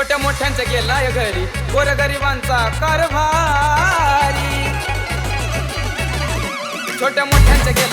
छोट्या मोठ्यांचा गेला या घरी. गोर गरिबांचा कारभारी. छोट्या मोठ्यांचा गेला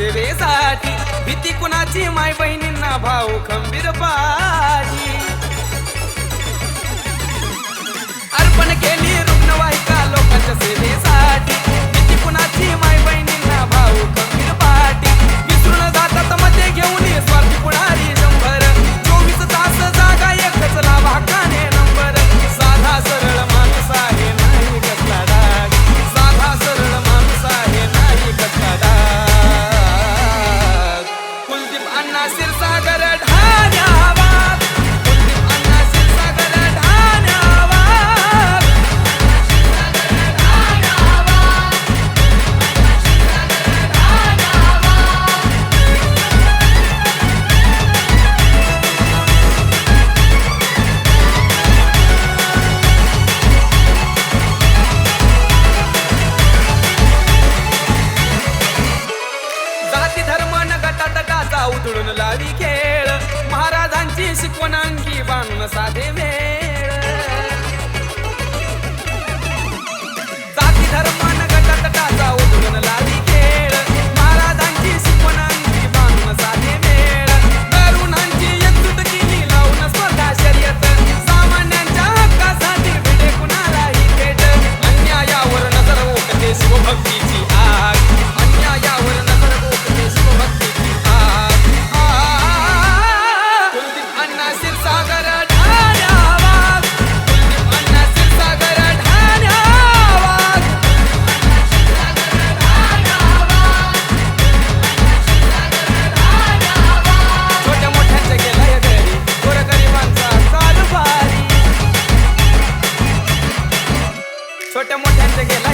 सेवेसाठी भीती कुणाची? माय बहिणींना भाऊ खंबीर पाहिजे 사람 छोट्या मोठ्यांचं गेला